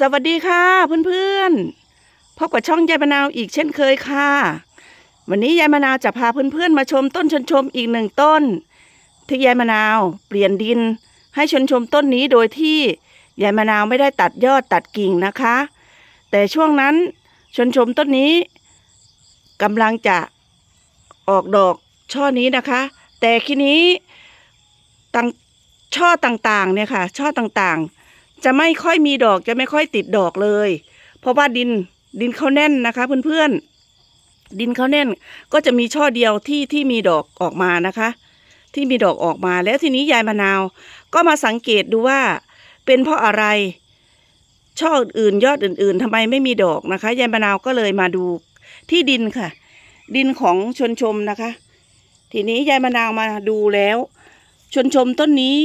สวัสดีค่ะเพื่อนๆพบกับช่องยายมะนาวอีกเช่นเคยค่ะ วันนี้ยายมะนาวจะพาเพื่อนๆมาชมต้นชนชมอีกหนึ่งต้น ที่ยายมะนาวเปลี่ยนดิน ให้ชนชมต้นนี้โดยที่ยายมะนาวไม่ได้ตัดยอดตัดกิ่งนะคะ แต่ช่วงนั้นชนชมต้นนี้กำลังจะออกดอกช่อนี้นะคะ แต่ทีนี้ตังช่อต่างๆเนี่ยค่ะ ช่อต่างๆ จะไม่ค่อยมีดอกจะไม่ค่อยติดดอกเลย เพราะว่าดินดินเขาแน่นนะคะ เพื่อนๆ ดินเขาแน่นก็จะมีช่อเดียวที่ที่มีดอกออกมานะคะ ที่มีดอกออกมาแล้วทีนี้ยายมะนาว ก็มาสังเกตดูว่า เป็นเพราะอะไร ช่ออื่นยอดอื่น ๆทำไมไม่มีดอกนะคะยายมะนาวก็เลยมาดูที่ดินค่ะ ดินของชนชมนะคะ ทีนี้ยายมะนาวมาดูแล้ว ชนชมต้นนี้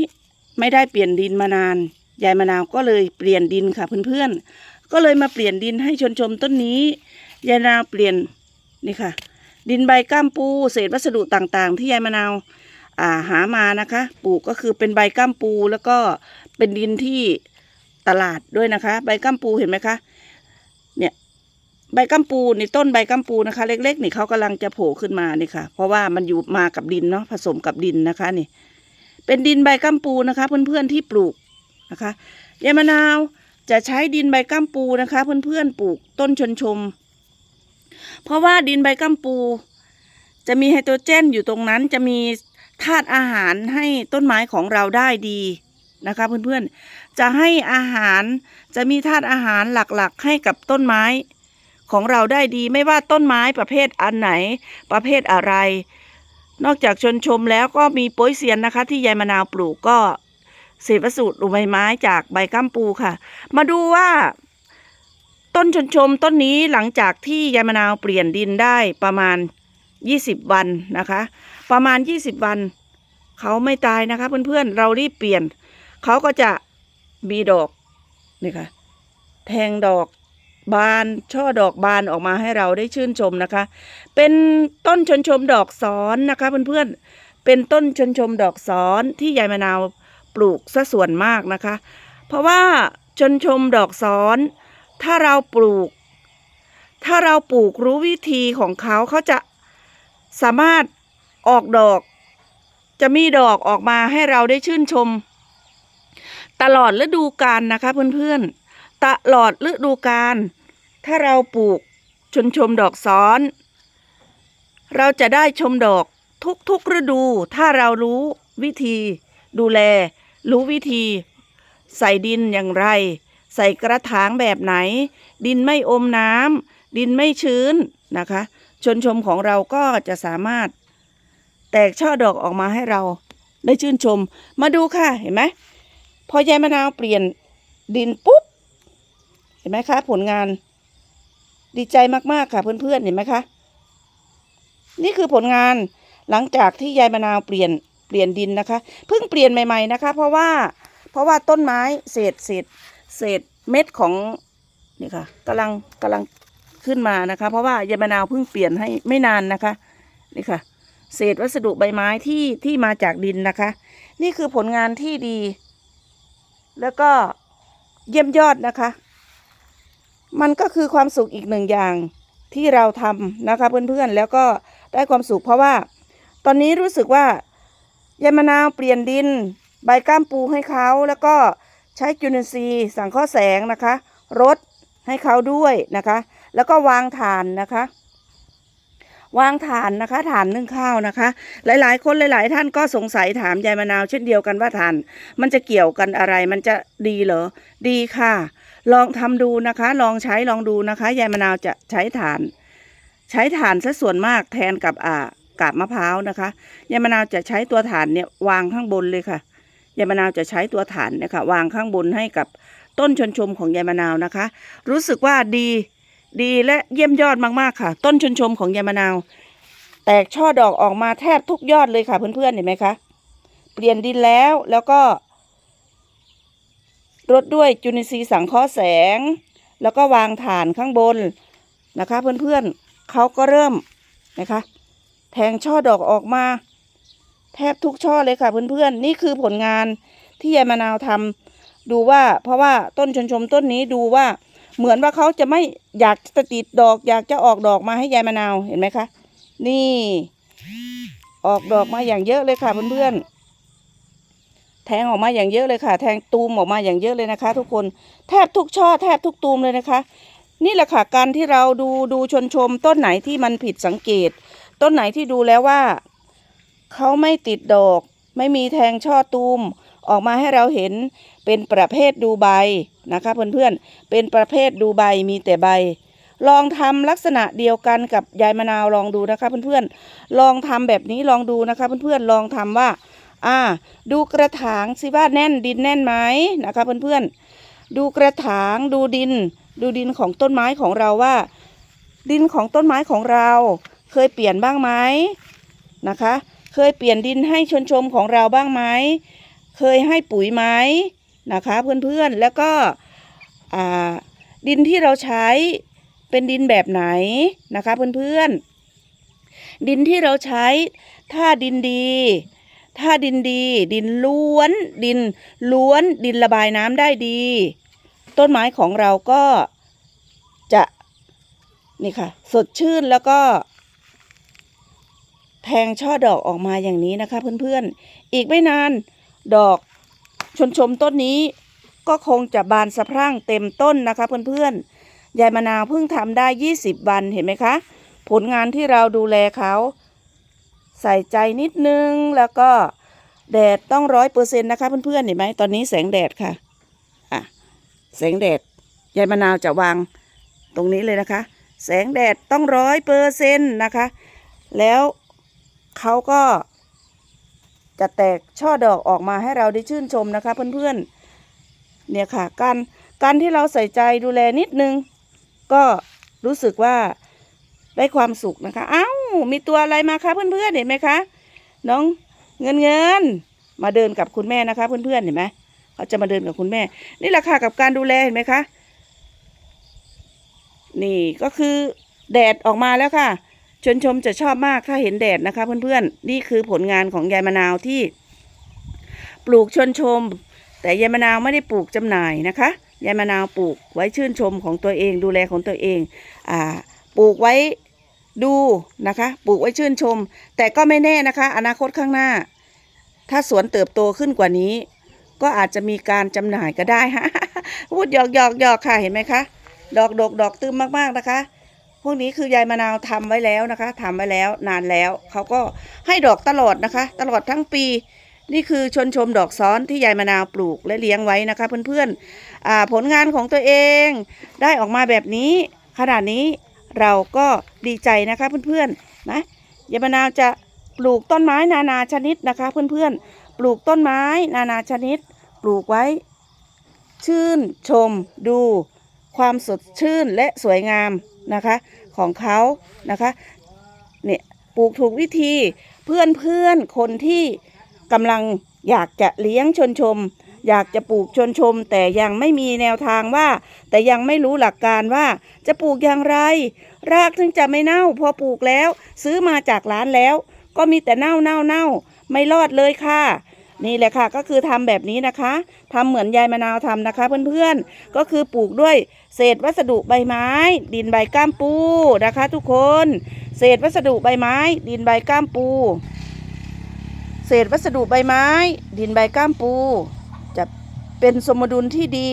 ไม่ได้เปลี่ยนดินมานาน ยายมะนาวก็เลยเปลี่ยนดินค่ะเพื่อนๆ ก็เลยมาเปลี่ยนดินให้ชนชมต้นนี้ ยายมะนาวเปลี่ยนนี่ค่ะ ดินใบก้ามปู เศษวัสดุต่างๆ ที่ยายมะนาวาหามานะคะ ปลูกก็คือเป็นใบก้ามปูแล้วก็เป็นดินที่ตลาดด้วยนะคะ ใบก้ามปูเห็นไหมคะเนี่ยใบก้ามปูนี่ต้นใบก้ามปูนะคะ เล็กๆนี่เขากำลังจะโผล่ขึ้นมานี่ค่ะ เพราะว่ามันอยู่มากับดินเนาะผสมกับดินนะคะนี่ เป็นดินใบก้ามปูนะคะ เพื่อนๆที่ปลูก นะคะยายมะนาวจะใช้ดินใบก้ามปูนะคะ เพื่อนๆปลูกต้นชนชม เพราะว่าดินใบก้ามปู จะมีไฮโดรเจนอยู่ตรงนั้นจะมีธาตุอาหารให้ต้นไม้ของเราได้ดีนะคะเพื่อนๆ จะให้อาหารจะมีธาตุอาหารหลักๆ ให้กับต้นไม้ของเราได้ดี ไม่ว่าต้นไม้ประเภทอันไหน ประเภทอะไร นอกจากชนชมแล้วก็มีโป้ยเซียนนะคะ ที่ยายมะนาวปลูกก็ เศษวัสดุใบไม้จากใบก้ามปูค่ะ มาดูว่า ต้นชนชมต้นนี้หลังจากที่ยายมะนาวเปลี่ยนดินได้ประมาณ 20 วันนะคะ ประมาณ 20 วัน เขาไม่ตายนะคะ เพื่อนๆเรารีบเปลี่ยน เขาก็จะมีดอกนี่ค่ะแทงดอกบานช่อดอกบานออกมาให้เราได้ชื่นชมนะคะ เป็นต้นชนชมดอกซ้อนนะคะเพื่อนๆเป็นต้นชนชมดอกซ้อนที่ยายมะนาว ปลูกซะส่วนมากนะคะ เพราะว่าชนชมดอกซ้อน ถ้าเราปลูก ถ้าเราปลูกรู้วิธีของเขาเขาจะสามารถออกดอก จะมีดอกออกมาให้เราได้ชื่นชม ตลอดฤดูกาลนะคะเพื่อนๆตลอดฤดูกาลถ้าเราปลูกชนชมดอกซ้อน เราจะได้ชมดอกทุกๆฤดู ถ้าเรารู้วิธีดูแล รู้วิธี ใส่ดินอย่างไร ใส่กระถางแบบไหน ดินไม่อมน้ำดินไม่ชื้นนะคะ ชนชมของเราก็จะสามารถ แตกช่อดอกออกมาให้เราได้ชื่นชม มาดูค่ะเห็นไหมพอยายมะนาวเปลี่ยนดินปุ๊บ เห็นไหมคะ ผลงาน ดีใจมากๆค่ะเพื่อนๆเห็นไหมคะ นี่คือผลงานหลังจากที่ยายมะนาวเปลี่ยน ปลี่ยนดินนะคะ เพิ่งเปลี่ยนใหม่ ๆนะคะ เพราะว่าเพราะว่าต้นไม้เศษเศษเศษเม็ดของนี่ค่ะกำลังกำลังขึ้นมานะคะ เพราะว่ายามะนาวเพิ่งเปลี่ยนให้ไม่นานนะคะนี่ค่ะ เศษวัสดุใบไม้ที่ที่มาจากดินนะคะ นี่คือผลงานที่ดี แล้วก็เยี่ยมยอดนะคะ มันก็คือความสุขอีกหนึ่งอย่างที่เราทำนะคะเพื่อนๆแล้วก็ได้ความสุขเพราะว่า ตอนนี้รู้สึกว่า ยายมะนาวเปลี่ยนดิน ใบก้ามปูให้เขาแล้วก็ใช้จุลินทรีย์สังเคราะห์แสงนะคะรดให้เขาด้วยนะคะ แล้วก็วางฐานนะคะ วางฐานนะคะฐานนึ่งข้าวนะคะ หลาย ๆ คนหลาย ๆ ท่านก็สงสัยถามยายมะนาวเช่นเดียวกันว่าฐาน มันจะเกี่ยวกันอะไร มันจะดีเหรอดีค่ะ ลองทำดูนะคะ ลองใช้ลองดูนะคะยายมะนาวจะใช้ฐาน ใช้ฐานซะส่วนมากแทนกับอ่า กาบมะพร้าวนะคะยายมะนาวจะใช้ตัวฐานเนี่ยวางข้างบนเลยค่ะยายมะนาวจะใช้ตัวฐานเนี่ยค่ะวางข้างบนให้กับต้นชนชมของยายมะนาวนะคะ รู้สึกว่าดีดีและเยี่ยมยอดมากๆค่ะ ต้นชนชมของยายมะนาว แตกช่อดอกออกมาแทบทุกยอดเลยค่ะ เพื่อนๆเห็นไหมคะเปลี่ยนดินแล้วแล้วก็รดด้วยจุลินทรีย์สังเคราะห์แสง แล้วก็วางฐานข้างบนนะคะ เพื่อนๆเขาก็เริ่มนะคะ แทงช่อดอกออกมา แทบทุกช่อเลยค่ะเพื่อนๆ นี่คือผลงานที่ยายมะนาวทำดูว่าเพราะว่าต้นชนชมต้นนี้ดูว่าเหมือนว่าเขาจะไม่อยากจะติดดอก อยากจะออกดอกมาให้ยายมะนาวเห็นไหมคะ นี่ ออกดอกมาอย่างเยอะเลยค่ะเพื่อนๆแทงออกมาอย่างเยอะเลยค่ะ แทงตูมออกมาอย่างเยอะเลยนะคะ ทุกคนแทบทุกช่อแทบทุกตูมเลยนะคะ นี่แหละค่ะการที่เราดูดูชนชมต้นไหนที่มันผิดสังเกต ต้นไหนที่ดูแล้วว่าเขาไม่ติดดอก ไม่มีแทงช่อตูม ออกมาให้เราเห็นเป็นประเภทดูใบนะคะเพื่อนๆเป็นประเภทดูใบมีแต่ใบ ลองทำลักษณะเดียวกันกับยายมะนาวลองดูนะคะเพื่อนๆลองทำแบบนี้ลองดูนะคะเพื่อนๆลองทำว่า อ่า ดูกระถางสิว่าแน่นดินแน่นไหมนะคะเพื่อนๆดูกระถางดูดิน ดูดินของต้นไม้ของเราว่า ดินของต้นไม้ของเรา เคยเปลี่ยนบ้างไหมนะคะ เคยเปลี่ยนดินให้ชนชมของเราบ้างไหมเคยให้ปุ๋ยไหมนะคะเพื่อนๆแล้วก็ดินที่เราใช้เป็นดินแบบไหนนะคะเพื่อนๆดินที่เราใช้ถ้าดินดี ถ้าดินดี ดินล้วน ดินล้วน ดินระบายน้ำได้ดี ต้นไม้ของเราก็จะนี่ค่ะ สดชื่นแล้วก็ แทงช่อดอกออกมาอย่างนี้นะคะ เพื่อนๆ อีกไม่นานดอกชนชมต้นนี้ ก็คงจะบานสะพรั่งเต็มต้นนะคะเพื่อนๆ ยายมะนาวเพิ่งทำได้ 20 วันเห็นไหมคะ ผลงานที่เราดูแลเขา ใส่ใจนิดนึงแล้วก็แดดต้องร้อยเปอร์เซ็นต์นะคะเพื่อนๆเห็นไหมตอนนี้แสงแดดค่ะอะแสงแดดยายมะนาวจะวางตรงนี้เลยนะคะ แสงแดดต้องร้อยเปอร์เซ็นต์นะคะ แล้ว เขาก็จะแตกช่อดอกออกมาให้เราได้ชื่นชมนะคะเพื่อนๆ เนี่ยค่ะ การการที่เราใส่ใจดูแลนิดนึง ก็รู้สึกว่าได้ความสุขนะคะเอ้ามีตัวอะไรมาคะเพื่อนๆเห็นไหมคะน้องเงินเงินมาเดินกับคุณแม่นะคะ เพื่อนๆเห็นไหมเขาจะมาเดินกับคุณแม่ นี่แหละค่ะกับการดูแลเห็นไหมคะ นี่ก็คือแดดออกมาแล้วค่ะ ชนชมจะชอบมากถ้าเห็นแดดนะคะ เพื่อนๆ นี่คือผลงานของยายมะนาวที่ ปลูกชนชม แต่ยายมะนาวไม่ได้ปลูกจำหน่ายนะคะยายมะนาวปลูกไว้ชื่นชมของตัวเองดูแลของตัวเองอ่าปลูกไว้ดูนะคะ ปลูกไว้ชื่นชม แต่ก็ไม่แน่นะคะ อนาคตข้างหน้า ถ้าสวนเติบโตขึ้นกว่านี้ ก็อาจจะมีการจำหน่ายก็ได้ฮะพูดหยอกหยอกหยอกค่ะเห็นไหมคะ ดอกดกดอกตื้มมากๆนะคะ พวกนี้คือยายมะนาวทำไว้แล้วนะคะทำไว้แล้วนานแล้ว เขาก็ให้ดอกตลอดนะคะ ตลอดทั้งปี นี่คือชนชมดอกซ้อนที่ยายมะนาวปลูกและเลี้ยงไว้นะคะ เพื่อนๆอผลงานของตัวเองได้ออกมาแบบนี้ ขนาดนี้เราก็ดีใจนะคะเพื่อนๆนะยายมะนาวจะปลูกต้นไม้นานาชนิดนะคะ เพื่อนๆปลูกต้นไม้นานาชนิด ปลูกไว้ ชื่นชมดู ความสดชื่นและสวยงาม นะคะของเขานะคะเนี่ยปลูกถูกวิธีเพื่อนเพื่อนคนที่กำลังอยากจะเลี้ยงชนชม อยากจะปลูกชนชม แต่ยังไม่มีแนวทางว่า แต่ยังไม่รู้หลักการว่าจะปลูกอย่างไร รากถึงจะไม่เน่า พอปลูกแล้ว ซื้อมาจากร้านแล้ว ก็มีแต่เน่าเน่าเน่าไม่รอดเลยค่ะ นี่แหละค่ะก็คือทำแบบนี้นะคะทำเหมือนยายมะนาวทำนะคะ เพื่อนๆก็คือปลูกด้วยเศษวัสดุใบไม้ ดินใบก้ามปูนะคะ ทุกคน เศษวัสดุใบไม้ ดินใบก้ามปู เศษวัสดุใบไม้ ดินใบก้ามปู จะเป็นสมดุลที่ดี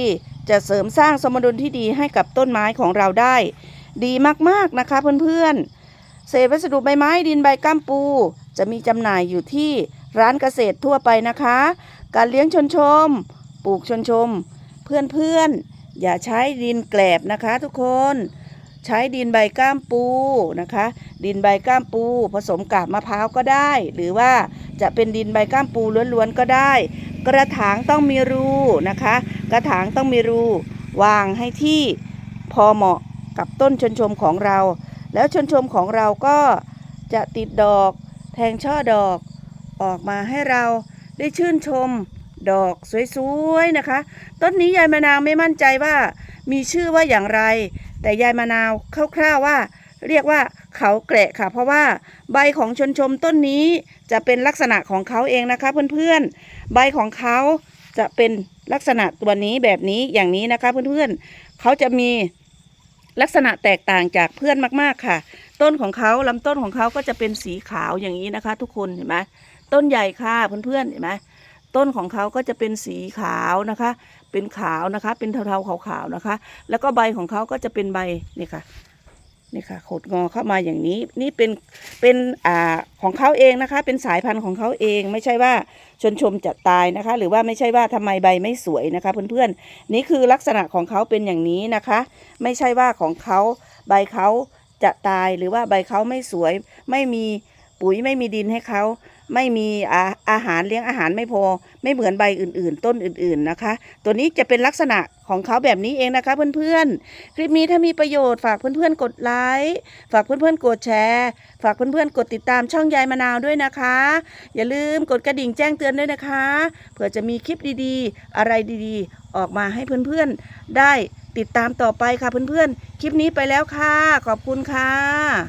จะเสริมสร้างสมดุลที่ดีให้กับต้นไม้ของเราได้ ดีมากๆนะคะเพื่อนๆเศษวัสดุใบไม้ดินใบก้ามปู จะมีจำหน่ายอยู่ที่ ร้านเกษตรทั่วไปนะคะ การเลี้ยงชนชม ปลูกชนชม เพื่อนๆ อย่าใช้ดินแกลบนะคะทุกคน ใช้ดินใบก้ามปูนะคะ ดินใบก้ามปู ผสมกาบมะพร้าวก็ได้ หรือว่าจะเป็นดินใบก้ามปูล้วนๆก็ได้ กระถางต้องมีรูนะคะ กระถางต้องมีรูวางให้ที่พอเหมาะกับต้นชนชมของเรา แล้วชนชมของเราก็จะติดดอกแทงช่อดอก ออกมาให้เราได้ชื่นชมดอกสวยๆนะคะ ต้นนี้ยายมะนาวไม่มั่นใจว่า มีชื่อว่าอย่างไร แต่ยายมะนาวคร่าวๆว่า เรียกว่าเขาแกละค่ะ เพราะว่าใบของชนชมต้นนี้จะเป็นลักษณะของเขาเองนะคะเพื่อนๆ ใบของเขาจะเป็นลักษณะตัวนี้แบบนี้อย่างนี้นะคะเพื่อนๆเขาจะมีลักษณะแตกต่างจากเพื่อนมากๆค่ะ ต้นของเขาลำต้นของเขาก็จะเป็นสีขาวอย่างนี้นะคะ ทุกคนเห็นไหม ต้นใหญ่ค่ะเพื่อนๆเห็นไหมต้นของเขาก็จะเป็นสีขาวนะคะ เป็นขาวนะคะ เป็นเทาๆขาวๆนะคะ แล้วก็ใบของเขาก็จะเป็นใบนี่ค่ะนี่ค่ะขดงอเข้ามาอย่างนี้นี่เป็นเป็นอ่าของเขาเองนะคะ เป็นสายพันธุ์ของเขาเอง ไม่ใช่ว่าชนชมจะตายนะคะ หรือว่าไม่ใช่ว่าทำไมใบไม่สวยนะคะ เพื่อนๆนี่คือลักษณะของเขาเป็นอย่างนี้นะคะ ไม่ใช่ว่าของเขาใบเขาจะตายหรือว่าใบเขาไม่สวย ไม่มีปุ๋ยไม่มีดินให้เขา ไม่มีอาอาหารเลี้ยงอาหารไม่พอ ไม่เหมือนใบอื่น ๆ ต้นอื่น ๆนะคะ ตัวนี้จะเป็นลักษณะของเขาแบบนี้เองนะคะเพื่อนๆ คลิปนี้ถ้ามีประโยชน์ฝากเพื่อนๆ กดไลค์ ฝากเพื่อนๆ กดแชร์ ฝากเพื่อนๆ กดติดตามช่องยายมะนาวด้วยนะคะ อย่าลืมกดกระดิ่งแจ้งเตือนด้วยนะคะ เผื่อจะมีคลิปดีๆ อะไรดีๆ ออกมาให้เพื่อนๆ ได้ติดตามต่อไปค่ะเพื่อนๆ คลิปนี้ไปแล้วค่ะ ขอบคุณค่ะ